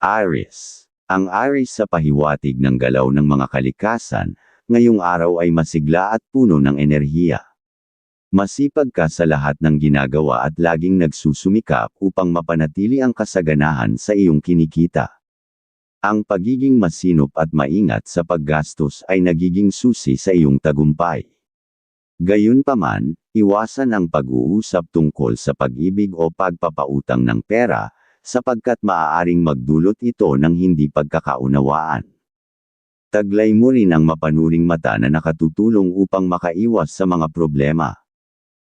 Aries. Ang Aries sa pahiwatig ng galaw ng mga kalikasan, ngayong araw ay masigla at puno ng enerhiya. Masipag ka sa lahat ng ginagawa at laging nagsusumikap upang mapanatili ang kasaganahan sa iyong kinikita. Ang pagiging masinop at maingat sa paggastos ay nagiging susi sa iyong tagumpay. Gayunpaman, iwasan ang pag-uusap tungkol sa pag-ibig o pagpapautang ng pera, sapagkat maaaring magdulot ito ng hindi pagkakaunawaan. Taglay mo rin ang mapanuring mata na nakatutulong upang makaiwas sa mga problema.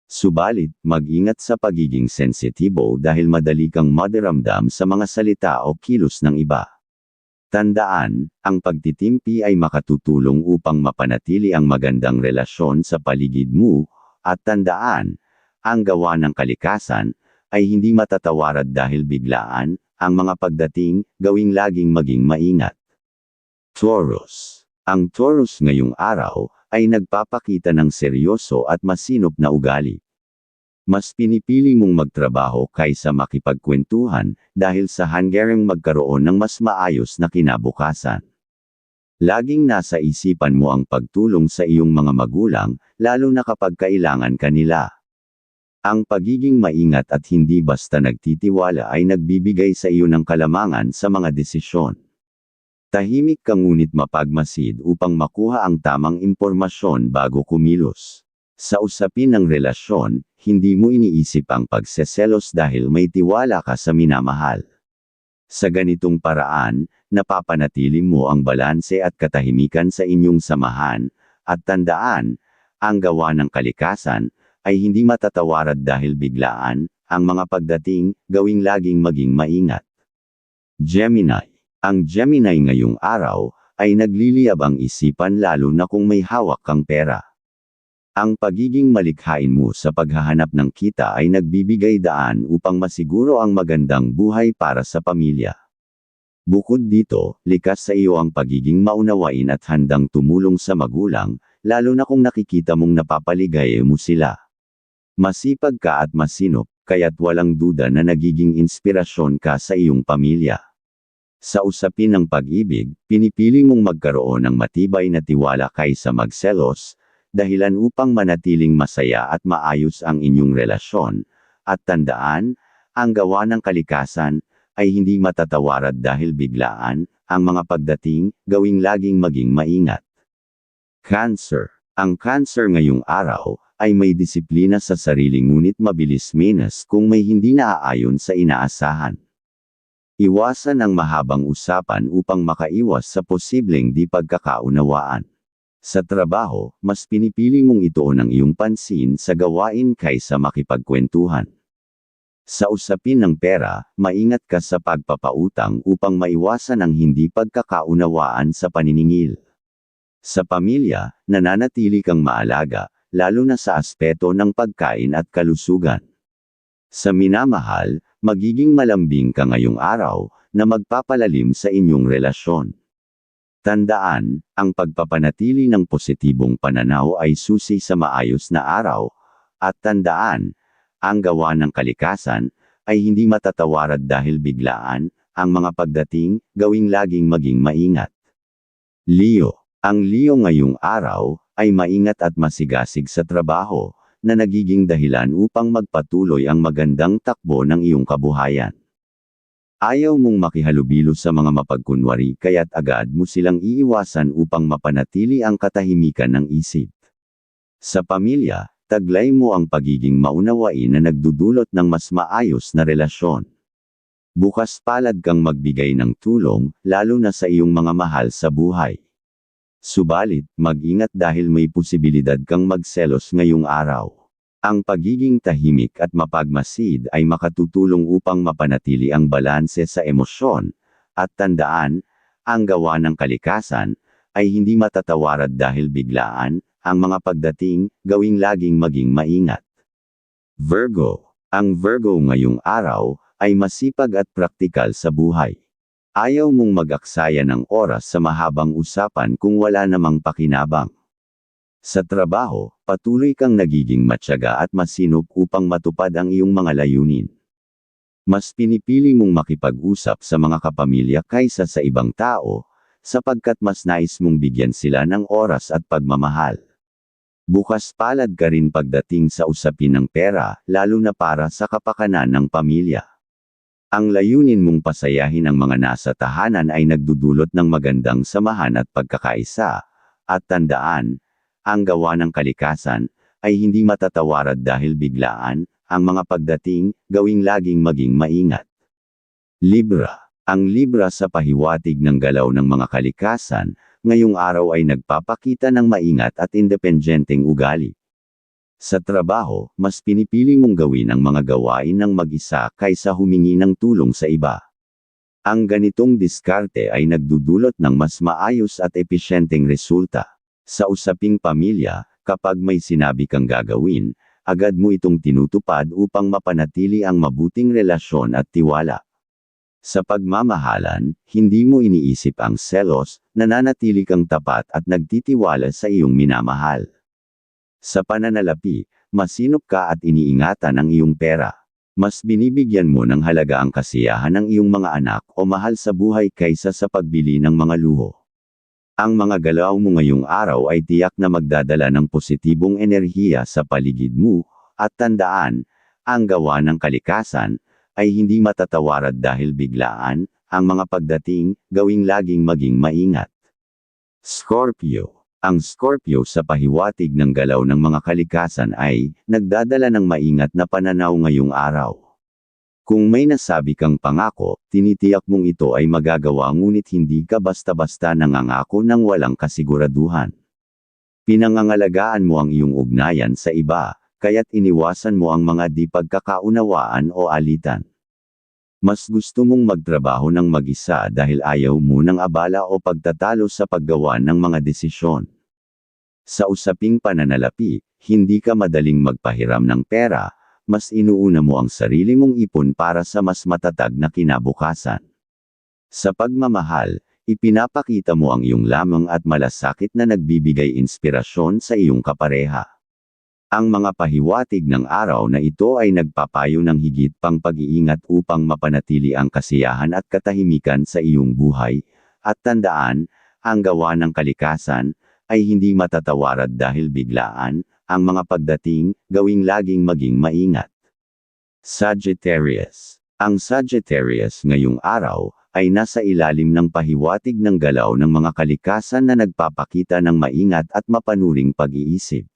Subalit, mag-ingat sa pagiging sensitibo dahil madali kang madiramdam sa mga salita o kilos ng iba. Tandaan, ang pagtitimpi ay makatutulong upang mapanatili ang magandang relasyon sa paligid mo, at tandaan, ang gawa ng kalikasan, ay hindi matatawarad dahil biglaan, ang mga pagdating, gawing laging maging maingat. Taurus. Ang Taurus ngayong araw, ay nagpapakita ng seryoso at masinop na ugali. Mas pinipili mong magtrabaho kaysa makipagkwentuhan, dahil sa hanggaring magkaroon ng mas maayos na kinabukasan. Laging nasa isipan mo ang pagtulong sa iyong mga magulang, lalo na kapag kailangan kanila. Ang pagiging maingat at hindi basta nagtitiwala ay nagbibigay sa iyo ng kalamangan sa mga desisyon. Tahimik ka ngunit mapagmasid upang makuha ang tamang impormasyon bago kumilos. Sa usapin ng relasyon, hindi mo iniisip ang pagseselos dahil may tiwala ka sa minamahal. Sa ganitong paraan, napapanatili mo ang balanse at katahimikan sa inyong samahan, at tandaan, ang gawa ng kalikasan, ay hindi matatawarad dahil biglaan, ang mga pagdating, gawing laging maging maingat. Gemini. Ang Gemini ngayong araw, ay nagliliyab ang isipan lalo na kung may hawak kang pera. Ang pagiging malikhain mo sa paghahanap ng kita ay nagbibigay daan upang masiguro ang magandang buhay para sa pamilya. Bukod dito, likas sa iyo ang pagiging maunawain at handang tumulong sa magulang, lalo na kung nakikita mong napapaligaya mo sila. Masipag ka at masinop, kaya't walang duda na nagiging inspirasyon ka sa iyong pamilya. Sa usapin ng pag-ibig, pinipili mong magkaroon ng matibay na tiwala kaysa magselos, dahilan upang manatiling masaya at maayos ang inyong relasyon, at tandaan, ang gawa ng kalikasan, ay hindi matatawarad dahil biglaan, ang mga pagdating, gawing laging maging maingat. Cancer. Ang cancer ngayong araw, ay may disiplina sa sarili ngunit mabilis menas kung may hindi naaayon sa inaasahan. Iwasan ang mahabang usapan upang makaiwas sa posibleng di pagkakaunawaan. Sa trabaho, mas pinipili mong ituon ang iyong pansin sa gawain kaysa makipagkwentuhan. Sa usapin ng pera, maingat ka sa pagpapautang upang maiwasan ang hindi pagkakaunawaan sa paniningil. Sa pamilya, nananatili kang maalaga, lalo na sa aspeto ng pagkain at kalusugan. Sa minamahal, magiging malambing ka ngayong araw, na magpapalalim sa inyong relasyon. Tandaan, ang pagpapanatili ng positibong pananaw ay susi sa maayos na araw, at tandaan, ang gawa ng kalikasan, ay hindi matatawarad dahil biglaan, ang mga pagdating, gawing laging maging maingat. Leo. Ang Leo ngayong araw, ay maingat at masigasig sa trabaho, na nagiging dahilan upang magpatuloy ang magandang takbo ng iyong kabuhayan. Ayaw mong makihalubilo sa mga mapagkunwari kaya't agad mo silang iiwasan upang mapanatili ang katahimikan ng isip. Sa pamilya, taglay mo ang pagiging maunawain na nagdudulot ng mas maayos na relasyon. Bukas palad kang magbigay ng tulong, lalo na sa iyong mga mahal sa buhay. Subalit, mag-ingat dahil may posibilidad kang magselos ngayong araw. Ang pagiging tahimik at mapagmasid ay makatutulong upang mapanatili ang balanse sa emosyon, at tandaan, ang gawa ng kalikasan, ay hindi matatawarad dahil biglaan, ang mga pagdating, gawing laging maging maingat. Virgo. Ang Virgo ngayong araw, ay masipag at praktikal sa buhay. Ayaw mong mag-aksaya ng oras sa mahabang usapan kung wala namang pakinabang. Sa trabaho, patuloy kang nagiging matyaga at masinop upang matupad ang iyong mga layunin. Mas pinipili mong makipag-usap sa mga kapamilya kaysa sa ibang tao, sapagkat mas nais mong bigyan sila ng oras at pagmamahal. Bukas palad ka rin pagdating sa usapin ng pera, lalo na para sa kapakanan ng pamilya. Ang layunin mong pasayahin ang mga nasa tahanan ay nagdudulot ng magandang samahan at pagkakaisa, at tandaan, ang gawa ng kalikasan, ay hindi matatawarad dahil biglaan, ang mga pagdating, gawing laging maging maingat. Libra Ang Libra sa pahiwatig ng galaw ng mga kalikasan, ngayong araw ay nagpapakita ng maingat at independenteng ugali. Sa trabaho, mas pinipili mong gawin ang mga gawain ng mag-isa kaysa humingi ng tulong sa iba. Ang ganitong diskarte ay nagdudulot ng mas maayos at episyenteng resulta. Sa usaping pamilya, kapag may sinabi kang gagawin, agad mo itong tinutupad upang mapanatili ang mabuting relasyon at tiwala. Sa pagmamahalan, hindi mo iniisip ang selos, nananatili kang tapat at nagtitiwala sa iyong minamahal. Sa pananalapi, masinop ka at iniingatan ang iyong pera. Mas binibigyan mo ng halaga ang kasiyahan ng iyong mga anak o mahal sa buhay kaysa sa pagbili ng mga luho. Ang mga galaw mo ngayong araw ay tiyak na magdadala ng positibong enerhiya sa paligid mo, at tandaan, ang gawa ng kalikasan, ay hindi matatawarad dahil biglaan, ang mga pagdating, gawing laging maging maingat. Scorpio Ang Scorpio sa pahiwatig ng galaw ng mga kalikasan ay, nagdadala ng maingat na pananaw ngayong araw. Kung may nasabi kang pangako, tinitiyak mong ito ay magagawa ngunit hindi ka basta-basta nangangako ng walang kasiguraduhan. Pinangangalagaan mo ang iyong ugnayan sa iba, kaya't iniwasan mo ang mga di pagkakaunawaan o alitan. Mas gusto mong magtrabaho ng mag-isa dahil ayaw mo ng abala o pagtatalo sa paggawa ng mga desisyon. Sa usaping pananalapi, hindi ka madaling magpahiram ng pera, mas inuuna mo ang sarili mong ipon para sa mas matatag na kinabukasan. Sa pagmamahal, ipinapakita mo ang iyong lamang at malasakit na nagbibigay inspirasyon sa iyong kapareha. Ang mga pahiwatig ng araw na ito ay nagpapayo ng higit pang pag-iingat upang mapanatili ang kasiyahan at katahimikan sa iyong buhay, at tandaan, ang gawa ng kalikasan, ay hindi matatawarad dahil biglaan, ang mga pagdating, gawing laging maging maingat. Sagittarius Ang Sagittarius ngayong araw, ay nasa ilalim ng pahiwatig ng galaw ng mga kalikasan na nagpapakita ng maingat at mapanuring pag-iisip.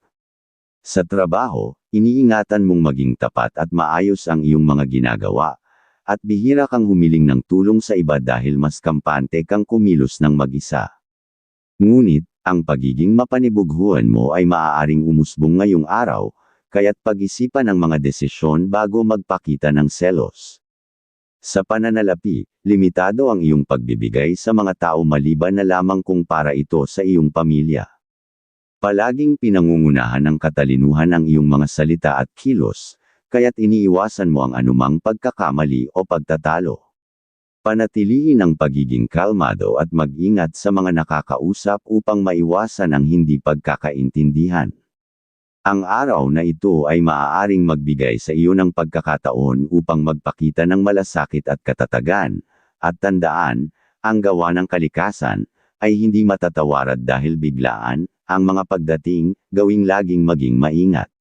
Sa trabaho, iniingatan mong maging tapat at maayos ang iyong mga ginagawa, at bihira kang humiling ng tulong sa iba dahil mas kampante kang kumilos ng mag-isa. Ngunit, ang pagiging mapanibughuan mo ay maaaring umusbong ngayong araw, kaya't pag-isipan ang mga desisyon bago magpakita ng selos. Sa pananalapi, limitado ang iyong pagbibigay sa mga tao maliban na lamang kung para ito sa iyong pamilya. Palaging pinangungunahan ng katalinuhan ang iyong mga salita at kilos, kaya't iniiwasan mo ang anumang pagkakamali o pagtatalo. Panatilihin ang pagiging kalmado at mag-ingat sa mga nakakausap upang maiwasan ang hindi pagkakaintindihan. Ang araw na ito ay maaaring magbigay sa iyo ng pagkakataon upang magpakita ng malasakit at katatagan, at tandaan, ang gawa ng kalikasan, ay hindi matatawarad dahil biglaan, ang mga pagdating, gawing laging maging maingat.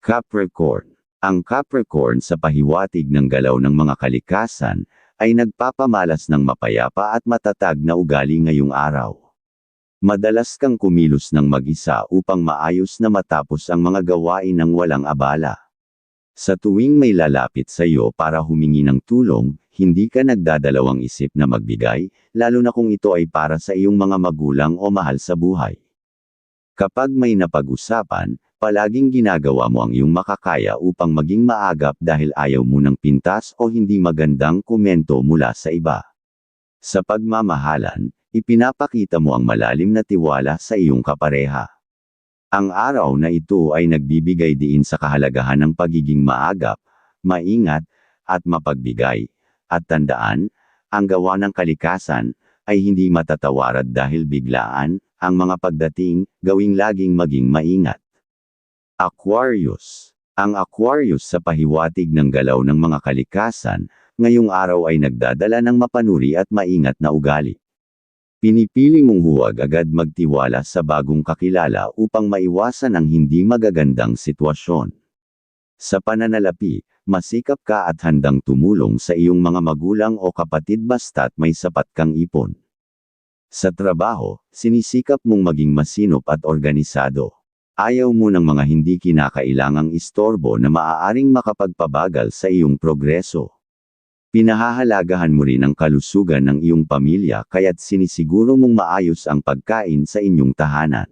Capricorn Ang Capricorn sa pahiwatig ng galaw ng mga kalikasan, ay nagpapamalas ng mapayapa at matatag na ugali ngayong araw. Madalas kang kumilos ng mag-isa upang maayos na matapos ang mga gawain ng walang abala. Sa tuwing may lalapit sa iyo para humingi ng tulong, hindi ka nagdadalawang isip na magbigay, lalo na kung ito ay para sa iyong mga magulang o mahal sa buhay. Kapag may napag-usapan, Palaging ginagawa mo ang iyong makakaya upang maging maagap dahil ayaw mo ng pintas o hindi magandang komento mula sa iba. Sa pagmamahalan, ipinapakita mo ang malalim na tiwala sa iyong kapareha. Ang araw na ito ay nagbibigay diin sa kahalagahan ng pagiging maagap, maingat, at mapagbigay. At tandaan, ang gawa ng kalikasan, ay hindi matatawarad dahil biglaan, ang mga pagdating, gawing laging maging maingat. Aquarius. Ang Aquarius sa pahiwatig ng galaw ng mga kalikasan, ngayong araw ay nagdadala ng mapanuri at maingat na ugali. Pinipili mong huwag agad magtiwala sa bagong kakilala upang maiwasan ang hindi magagandang sitwasyon. Sa pananalapi, masikap ka at handang tumulong sa iyong mga magulang o kapatid basta't may sapat kang ipon. Sa trabaho, sinisikap mong maging masinop at organisado. Ayaw mo ng mga hindi kinakailangang istorbo na maaaring makapagpabagal sa iyong progreso. Pinahahalagahan mo rin ang kalusugan ng iyong pamilya kaya't sinisiguro mong maayos ang pagkain sa inyong tahanan.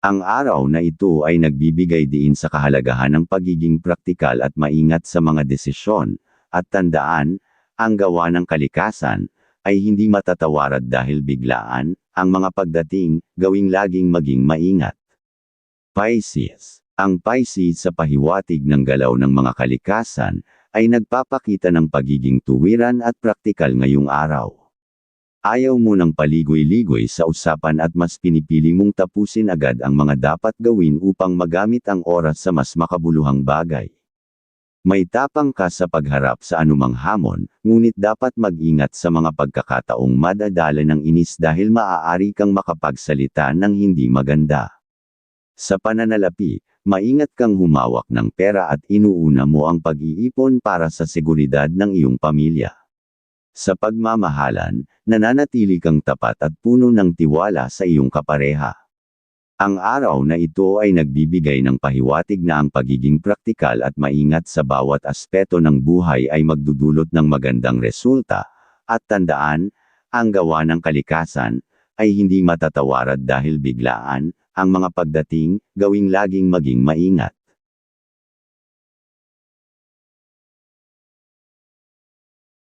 Ang araw na ito ay nagbibigay diin sa kahalagahan ng pagiging praktikal at maingat sa mga desisyon, at tandaan, ang gawa ng kalikasan, ay hindi matatawarad dahil biglaan, ang mga pagdating, gawing laging maging maingat. Pisces Ang Pisces sa pahiwatig ng galaw ng mga kalikasan, ay nagpapakita ng pagiging tuwiran at praktikal ngayong araw. Ayaw mo ng paligoy-ligoy sa usapan at mas pinipili mong tapusin agad ang mga dapat gawin upang magamit ang oras sa mas makabuluhang bagay. May tapang ka sa pagharap sa anumang hamon, ngunit dapat mag-ingat sa mga pagkakataong madadala ng inis dahil maaari kang makapagsalita ng hindi maganda. Sa pananalapi, maingat kang humawak ng pera at inuuna mo ang pag-iipon para sa seguridad ng iyong pamilya. Sa pagmamahalan, nananatili kang tapat at puno ng tiwala sa iyong kapareha. Ang araw na ito ay nagbibigay ng pahiwatig na ang pagiging praktikal at maingat sa bawat aspeto ng buhay ay magdudulot ng magandang resulta, at tandaan, ang gawa ng kalikasan, ay hindi matatawarad dahil biglaan, ang mga pagdating, gawing laging maging maingat.